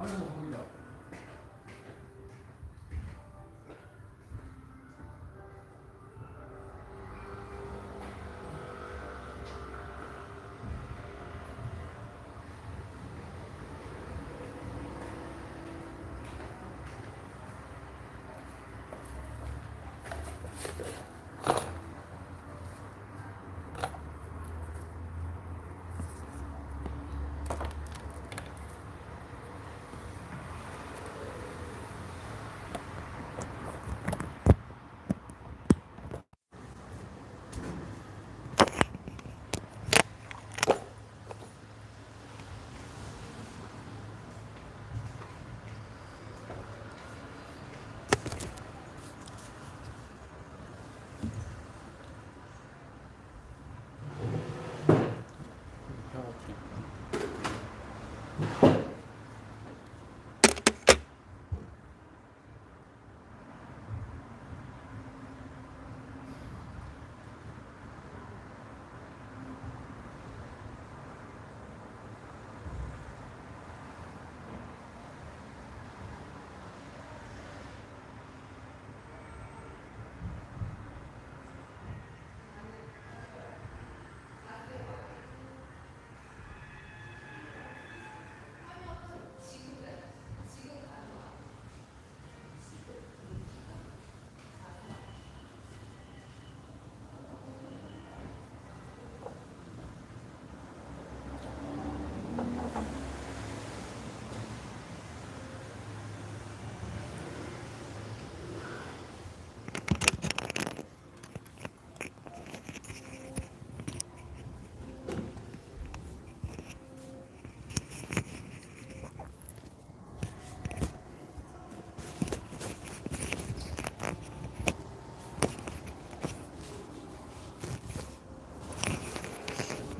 아이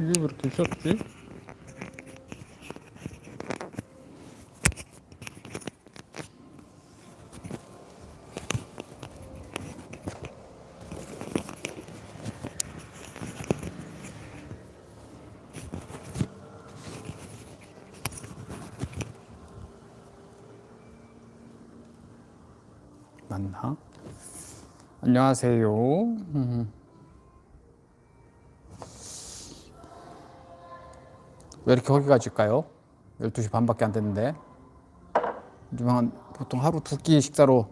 이게 왜 이렇게? 맞나? 안녕하세요. 왜 이렇게 허기가질까요? 12시 반밖에 안 됐는데 보통 하루 두 끼 식사로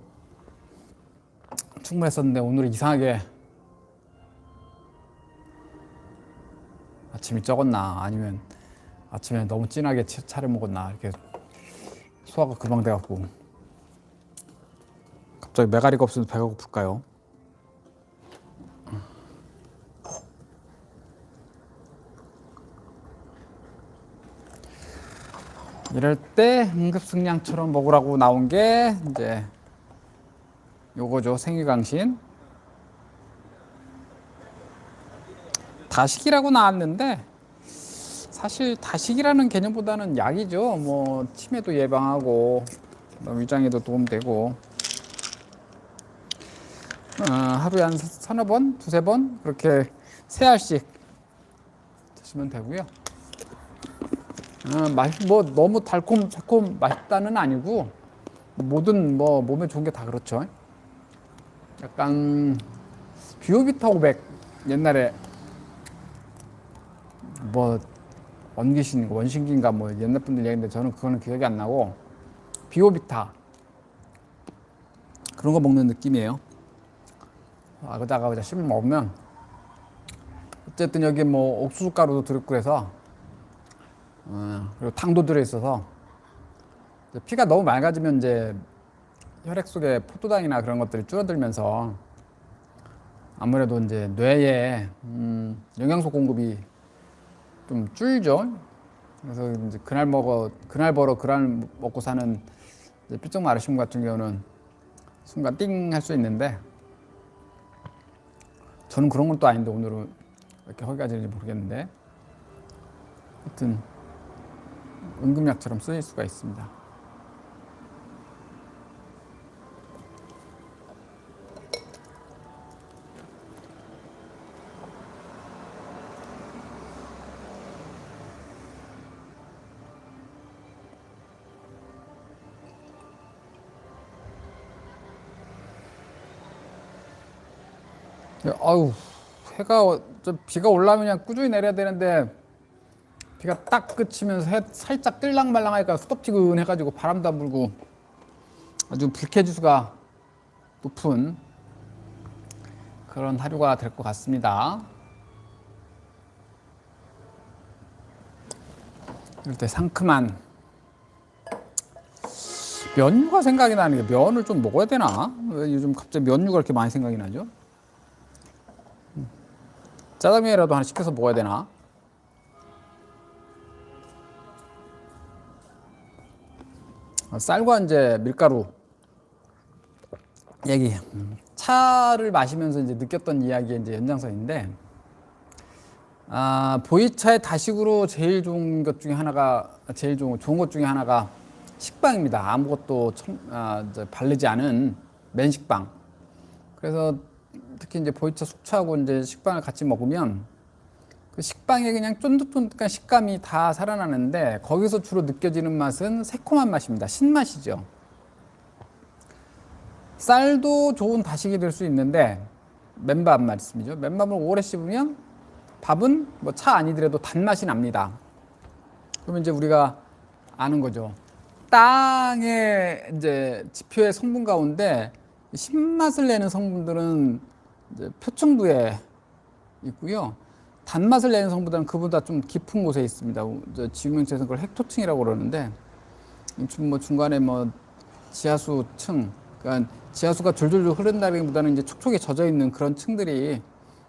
충분했었는데 오늘은 이상하게 아침이 적었나 아니면 아침에 너무 진하게 차- 차려 먹었나 이렇게 소화가 금방 돼갖고 갑자기 메가리가 없어서 배가 고플까요? 이럴 때 응급승량처럼 먹으라고 나온 게 이제 요거죠 생유강신. 다식이라고 나왔는데 사실 다식이라는 개념보다는 약이죠. 뭐 치매도 예방하고 그다음 위장에도 도움되고. 어, 하루에 한 서너 번 두세 번 그렇게 세 알씩 드시면 되고요 어, 맛, 뭐 너무 달콤 새콤 맛있다는 아니고 모든 뭐 몸에 좋은 게 다 그렇죠. 약간 비오비타 500 옛날에 뭐 원기신 원신기인가 뭐 옛날 분들 얘기인데 저는 그거는 기억이 안 나고 비오비타 그런 거 먹는 느낌이에요. 아, 그다가 그냥 씹어 먹으면 어쨌든 여기 뭐 옥수수 가루도 들었고 어, 그리고 당도 들어있어서 피가 너무 맑아지면 이제 혈액 속에 포도당이나 그런 것들이 줄어들면서 아무래도 이제 뇌에 음, 영양소 공급이 좀 줄죠. 그래서 이제 그날 먹어 그날 벌어 그날 먹고 사는 삐쩍 마르신 분 같은 경우는 순간 띵 할 수 있는데 저는 그런 건 또 아닌데 오늘은 왜 이렇게 허기가 지는지 모르겠는데 하여튼 응급약처럼 쓰일 수가 있습니다. 네, 아우 해가 어, 비가 올라면 그냥 꾸준히 내려야 되는데 비가 딱 그치면서 해 살짝 뜰랑말랑하니까 수덥지근해가지고 바람도 안 불고 아주 불쾌지수가 높은 그런 하루가 될 것 같습니다. 이럴 때 상큼한 면류가 생각이 나는 게 면을 좀 먹어야 되나? 왜 요즘 갑자기 면류가 이렇게 많이 생각이 나죠? 음. 짜장면이라도 하나 시켜서 먹어야 되나? 쌀과 이제 밀가루 얘기. 음, 차를 마시면서 이제 느꼈던 이야기의 이제 연장선인데, 아, 보이차의 다식으로 제일 좋은 것 중에 하나가 제일 좋은, 좋은 것 중에 하나가 식빵입니다. 아무것도 첨, 아, 바르지 않은 맨식빵. 그래서 특히 이제 보이차 숙취하고 이제 식빵을 같이 먹으면 그 식빵에 그냥 쫀득쫀득한 식감이 다 살아나는데 거기서 주로 느껴지는 맛은 새콤한 맛입니다. 신맛이죠. 쌀도 좋은 다식이 될 수 있는데 맨밥 말씀이죠. 맨밥을 오래 씹으면 밥은 뭐 차 아니더라도 단맛이 납니다. 그러면 이제 우리가 아는 거죠. 땅의 이제 지표의 성분 가운데 신맛을 내는 성분들은 이제 표층부에 있고요. 단맛을 내는 성분들은 그보다 좀 깊은 곳에 있습니다. 지구명체에서 그걸 헥토층이라고 그러는데 좀뭐 중간에 뭐 지하수층, 그러니까 지하수가 졸졸졸 흐른다기보다는 이제 촉촉이 젖어 있는 그런 층들이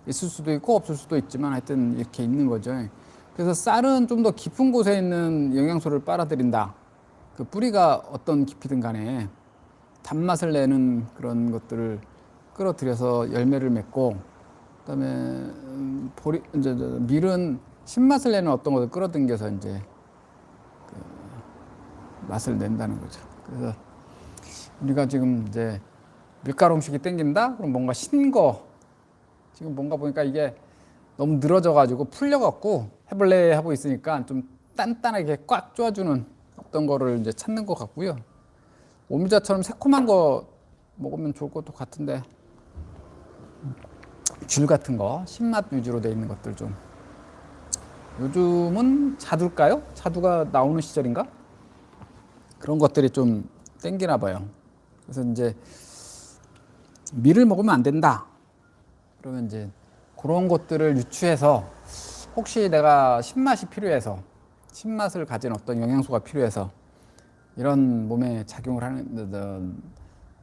있을 수도 있고 없을 수도 있지만 하여튼 이렇게 있는 거죠. 그래서 쌀은 좀 더 깊은 곳에 있는 영양소를 빨아들인다. 그 뿌리가 어떤 깊이든 간에 단맛을 내는 그런 것들을 끌어들여서 열매를 맺고 그다음에 음, 보리 이제 저 밀은 신맛을 내는 어떤 것을 끌어당겨서 이제 그 맛을 낸다는 거죠. 그래서 우리가 지금 이제 밀가루 음식이 땡긴다? 그럼 뭔가 신 거. 지금 뭔가 보니까 이게 너무 늘어져 가지고 풀려 갖고 해볼래 하고 있으니까 좀 단단하게 꽉 쪼아주는 어떤 거를 이제 찾는 것 같고요. 오미자처럼 새콤한 거 먹으면 좋을 것도 같은데 귤 같은 거 신맛 위주로 돼 있는 것들 좀 요즘은 자두일까요? 자두가 나오는 시절인가? 그런 것들이 좀 땡기나 봐요. 그래서 이제 밀을 먹으면 안 된다. 그러면 이제 그런 것들을 유추해서 혹시 내가 신맛이 필요해서 신맛을 가진 어떤 영양소가 필요해서 이런 몸에 작용을 하는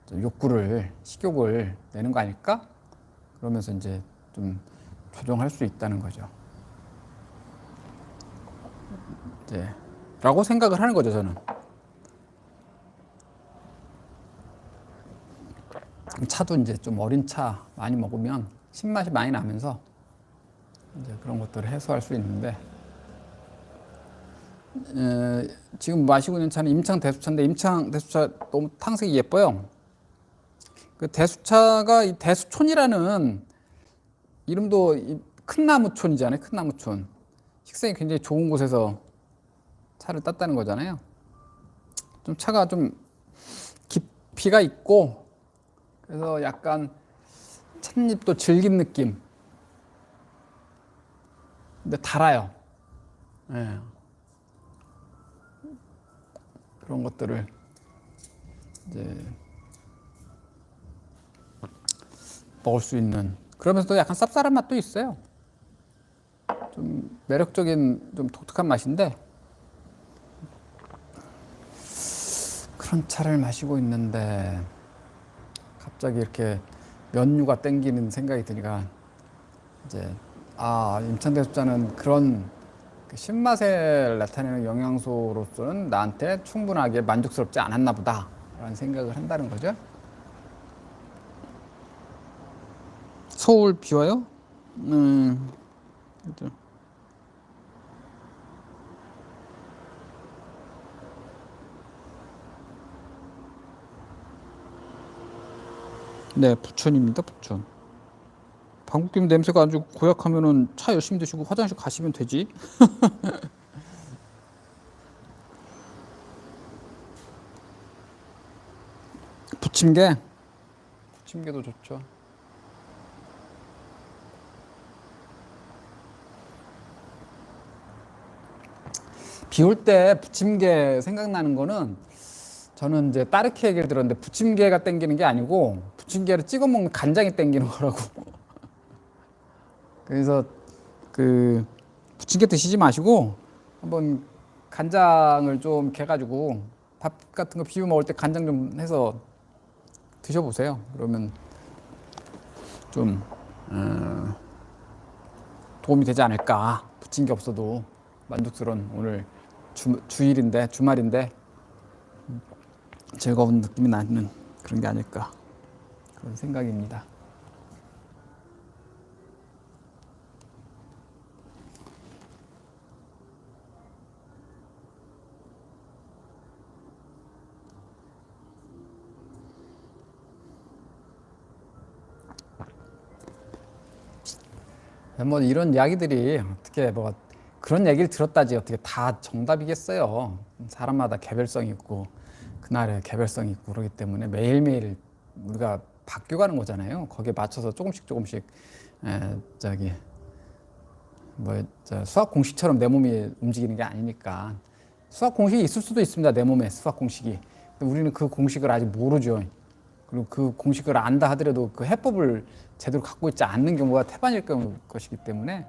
저, 저, 욕구를 식욕을 내는 거 아닐까? 그러면서 이제 좀 조정할 수 있다는 거죠. 이제 라고 생각을 하는 거죠, 저는. 차도 이제 좀 어린 차 많이 먹으면 신맛이 많이 나면서 이제 그런 것들을 해소할 수 있는데 에, 지금 마시고 있는 차는 임창 대수차인데 임창 대수차 너무 탕색이 예뻐요. 그 대수차가 이 대수촌이라는 이름도 이큰 나무촌이잖아요. 큰 나무촌. 식생이 굉장히 좋은 곳에서 차를 땄다는 거잖아요. 좀 차가 좀 깊이가 있고 그래서 약간 찻잎도 질긴 느낌. 근데 달아요. 예. 그런 것들을 이제 먹을 수 있는 그러면서도 약간 쌉쌀한 맛도 있어요. 좀 매력적인 좀 독특한 맛인데 그런 차를 마시고 있는데 갑자기 이렇게 연유가 땡기는 생각이 드니까 이제 아 임창대수자는 그런 그 신맛을 나타내는 영양소로서는 나한테 충분하게 만족스럽지 않았나 보다라는 생각을 한다는 거죠. 서울 비 와요? 음, 그죠. 네, 부천입니다, 부천. 방귀김 냄새가 아주 고약하면은 차 열심히 드시고 화장실 가시면 되지. 부침개. 부침개도 좋죠. 비 올 때 부침개 생각나는 거는 저는 이제 따르키 얘기를 들었는데 부침개가 땡기는 게 아니고 부침개를 찍어 먹는 간장이 땡기는 거라고. 그래서 그 부침개 드시지 마시고 한번 간장을 좀 개가지고 밥 같은 거 비벼 먹을 때 간장 좀 해서 드셔보세요. 그러면 좀 어, 도움이 되지 않을까. 부침개 없어도 만족스러운 오늘 주, 주일인데 주말인데 즐거운 느낌이 나는 그런 게 아닐까 그런 생각입니다. 뭐 이런 이야기들이 어떻게 뭐 그런 얘기를 들었다지 어떻게 다 정답이겠어요. 사람마다 개별성이 있고 그날의 개별성이 있고 그러기 때문에 매일매일 우리가 바뀌어가는 거잖아요. 거기에 맞춰서 조금씩 조금씩 에, 저기 뭐저 수학 공식처럼 내 몸이 움직이는 게 아니니까 수학 공식이 있을 수도 있습니다. 내 몸에 수학 공식이. 우리는 그 공식을 아직 모르죠. 그리고 그 공식을 안다 하더라도 그 해법을 제대로 갖고 있지 않는 경우가 태반일 것이기 때문에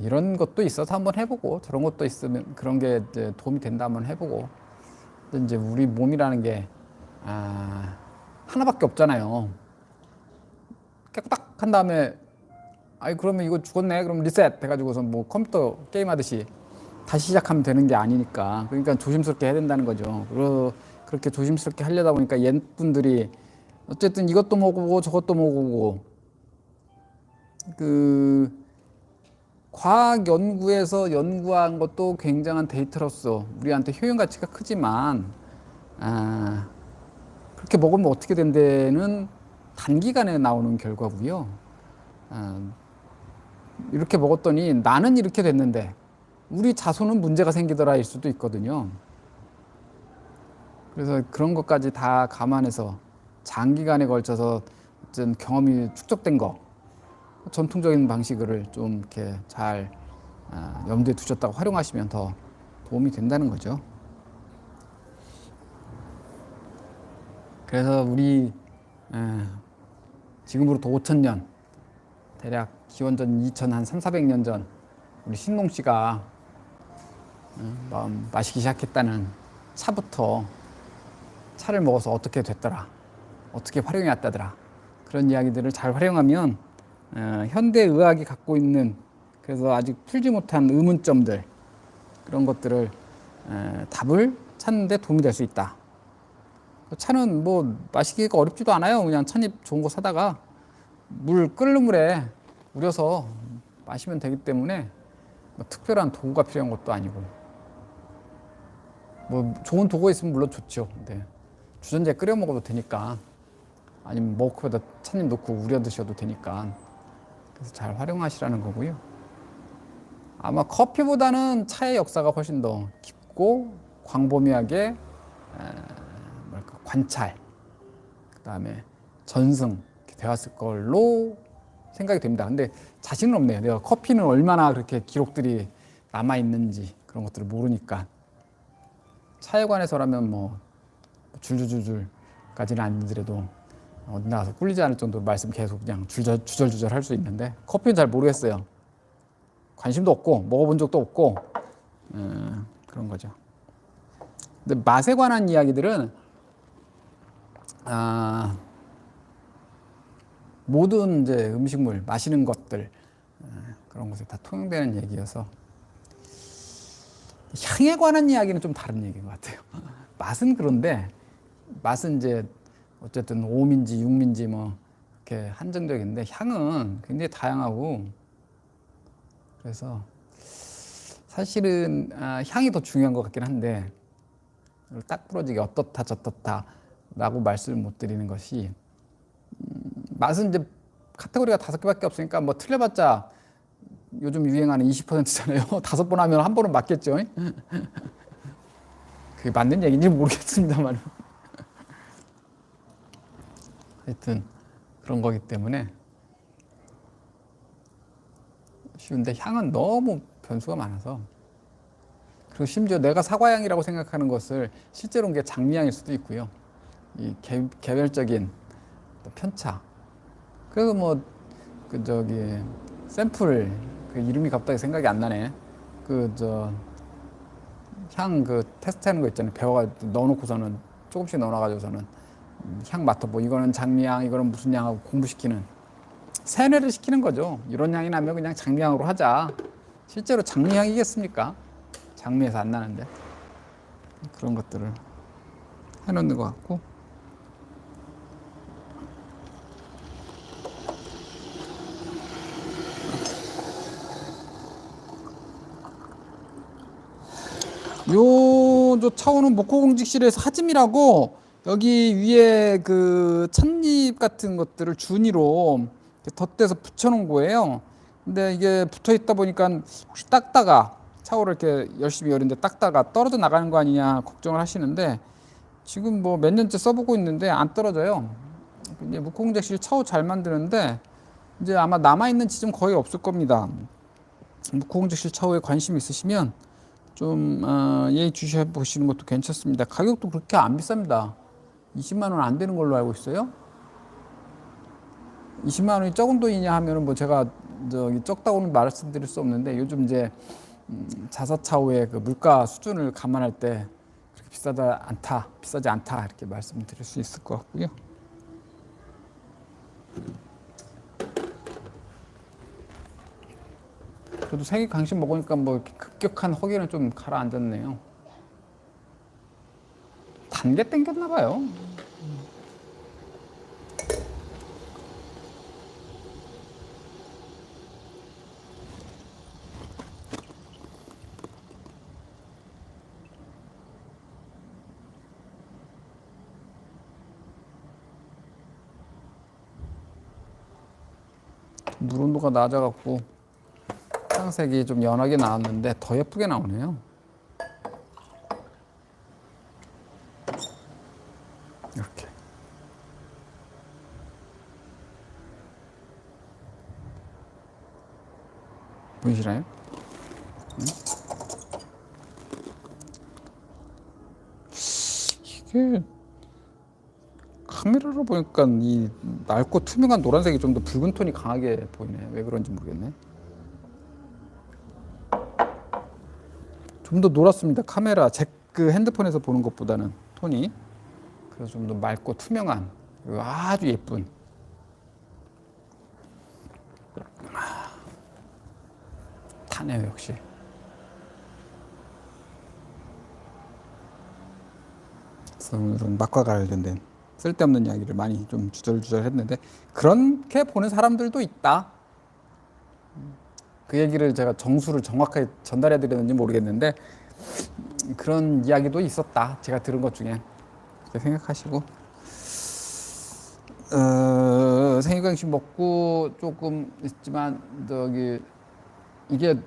이런 것도 있어서 한번 해보고 저런 것도 있으면 그런 게 도움이 된다 한번 해보고. 이제 우리 몸이라는 게 아, 하나밖에 없잖아요. 깨딱 한 다음에 아이 그러면 이거 죽었네. 그럼 리셋! 해가지고서 뭐 컴퓨터 게임 하듯이 다시 시작하면 되는 게 아니니까. 그러니까 조심스럽게 해야 된다는 거죠. 그러, 그렇게 조심스럽게 하려다 보니까 옛 분들이 어쨌든 이것도 먹어보고 저것도 먹어보고. 그 과학 연구에서 연구한 것도 굉장한 데이터로서 우리한테 효용 가치가 크지만 아, 그렇게 먹으면 어떻게 된다는 단기간에 나오는 결과고요. 아, 이렇게 먹었더니 나는 이렇게 됐는데 우리 자손은 문제가 생기더라일 수도 있거든요. 그래서 그런 것까지 다 감안해서 장기간에 걸쳐서 어떤 경험이 축적된 거 전통적인 방식을 좀 이렇게 잘 아, 염두에 두셨다가 활용하시면 더 도움이 된다는 거죠. 그래서 우리 지금으로부터 5천 년 대략 기원전 2천 한 3, 400년 전 우리 신농 씨가 마음 마시기 시작했다는 차부터 차를 먹어서 어떻게 됐더라 어떻게 활용해 왔다더라 그런 이야기들을 잘 활용하면 어, 현대 의학이 갖고 있는 그래서 아직 풀지 못한 의문점들 그런 것들을 에, 답을 찾는데 도움이 될 수 있다. 그 차는 뭐 마시기가 어렵지도 않아요. 그냥 찻잎 좋은 거 사다가 물 끓는 물에 우려서 마시면 되기 때문에 뭐 특별한 도구가 필요한 것도 아니고 뭐 좋은 도구가 있으면 물론 좋죠. 네. 주전자에 끓여 먹어도 되니까 아니면 머크에다 찻잎 넣고 우려 드셔도 되니까 그래서 잘 활용하시라는 거고요. 아마 커피보다는 차의 역사가 훨씬 더 깊고 광범위하게 에, 뭐랄까 관찰, 그다음에 전승 되었을 걸로 생각이 됩니다. 근데 자신은 없네요. 내가 커피는 얼마나 그렇게 기록들이 남아 있는지 그런 것들을 모르니까 차에 관해서라면 뭐 줄줄줄줄까지는 아니더라도 어디 나가서 꿀리지 않을 정도로 말씀 계속 그냥 주절, 주절주절 할 수 있는데 커피는 잘 모르겠어요. 관심도 없고 먹어본 적도 없고 음, 그런 거죠. 근데 맛에 관한 이야기들은 아, 모든 이제 음식물 마시는 것들 아, 그런 것에 다 통용되는 얘기여서 향에 관한 이야기는 좀 다른 얘기인 것 같아요. 맛은 그런데 맛은 이제 어쨌든 오민지 육민지 뭐 이렇게 한정적인데 향은 굉장히 다양하고 그래서 사실은 아, 향이 더 중요한 것 같긴 한데 딱 부러지게 어떻다 저떻다라고 말씀을 못 드리는 것이 음, 맛은 이제 카테고리가 다섯 개밖에 없으니까 뭐 틀려봤자 요즘 유행하는 20%잖아요. 다섯 번 하면 한 번은 맞겠죠. 그게 맞는 얘기인지 모르겠습니다만. 하여튼 그런 거기 때문에 쉬운데 향은 너무 변수가 많아서 그리고 심지어 내가 사과향이라고 생각하는 것을 실제로는 게 장미향일 수도 있고요. 이 개, 개별적인 또 편차. 그래서 뭐 그 저기 샘플 그 이름이 갑자기 생각이 안 나네. 그 저 향 그 테스트하는 거 있잖아요. 배워가 넣어놓고서는 조금씩 넣어놔가지고서는 음, 향 맡아보. 이거는 장미향, 이거는 무슨 향하고 공부시키는 세뇌를 시키는 거죠. 이런 향이 나면 그냥 장미향으로 하자. 실제로 장미향이겠습니까? 장미에서 안 나는데 그런 것들을 해놓는 것 같고. 요, 저 차오는 목호공직실에서 하짐이라고 여기 위에 그 찻잎 같은 것들을 이렇게 덧대서 붙여놓은 거예요. 근데 이게 붙어 있다 보니까 혹시 닦다가 차오를 이렇게 열심히 열는데 닦다가 떨어져 나가는 거 아니냐 걱정을 하시는데 지금 뭐 몇 년째 써보고 있는데 안 떨어져요. 이제 목호공직실 차오 잘 만드는데 이제 아마 남아있는 지점 거의 없을 겁니다. 목호공직실 차오에 관심 있으시면 좀 어, 예의 주셔 보시는 것도 괜찮습니다. 가격도 그렇게 안 비쌉니다. 20만 원 안 되는 걸로 알고 있어요. 20만 원이 적은 돈이냐 하면은 뭐 제가 저기 적다고는 말씀드릴 수 없는데 요즘 이제 음, 자사차오의 그 물가 수준을 감안할 때 그렇게 비싸다 않다, 비싸지 않다 이렇게 말씀드릴 수 있을 것 같고요. 저도 생일 강식 먹으니까 뭐 급격한 허기는 좀 가라앉았네요. 단게 땡겼나 봐요. 물 온도가 낮아갖고 황색이 좀 연하게 나왔는데 더 예쁘게 나오네요. 이렇게. 보이시나요? 응? 이게 카메라로 보니까 이 맑고 투명한 노란색이 좀 더 붉은 톤이 강하게 보이네. 왜 그런지 모르겠네. 좀 더 노랗습니다. 카메라 제 그 핸드폰에서 보는 것보다는 톤이 그래서 좀 더 맑고 투명한 아주 예쁜 아, 타네요 역시. 그래서 오늘은 맛과 관련된 쓸데없는 이야기를 많이 좀 주절주절 했는데 그렇게 보는 사람들도 있다. 그 얘기를 제가 정수를 정확하게 전달해 드렸는지 모르겠는데 그런 이야기도 있었다. 제가 들은 것 중에 생각하시고 어, 생일간식 먹고 조금 있지만 저기 이게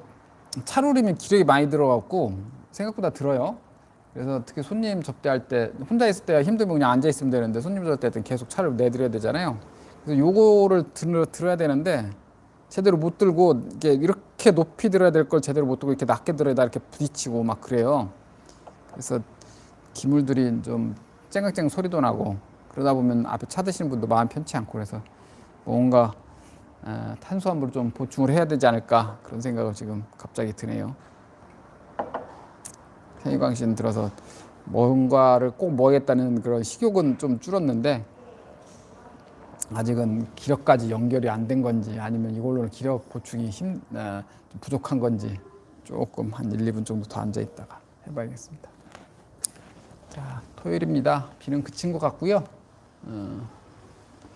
차로리면 기력이 많이 들어갔고 생각보다 들어요. 그래서 특히 손님 접대할 때 혼자 있을 때야 힘들면 그냥 앉아 있으면 되는데 손님 접대할 때 계속 차를 내드려야 되잖아요. 그래서 요거를 들, 들어야 되는데 제대로 못 들고 이게 이렇게 높이 들어야 될 걸 제대로 못 들고 이렇게 낮게 들어야 이렇게 부딪히고 막 그래요. 그래서 기물들이 좀 쨍쨍 소리도 나고 그러다 보면 앞에 차 드시는 분도 마음 편치 않고 그래서 뭔가 어, 탄수화물을 좀 보충을 해야 되지 않을까 그런 생각을 지금 갑자기 드네요. 생일광신 들어서 뭔가를 꼭 먹겠다는 그런 식욕은 좀 줄었는데 아직은 기력까지 연결이 안 된 건지 아니면 이걸로는 기력 보충이 힘, 어, 좀 부족한 건지 조금 한 1, 2분 정도 더 앉아 있다가 해봐야겠습니다. 자, 토요일입니다. 비는 그친 것 같고요. 어,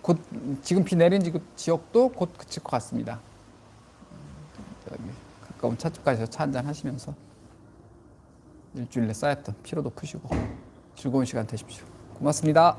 곧 지금 비 내린 지- 지역도 곧 그칠 것 같습니다. 어, 저기 가까운 차집 가서 차 한잔 하시면서 일주일에 쌓였던 피로도 푸시고 즐거운 시간 되십시오. 고맙습니다.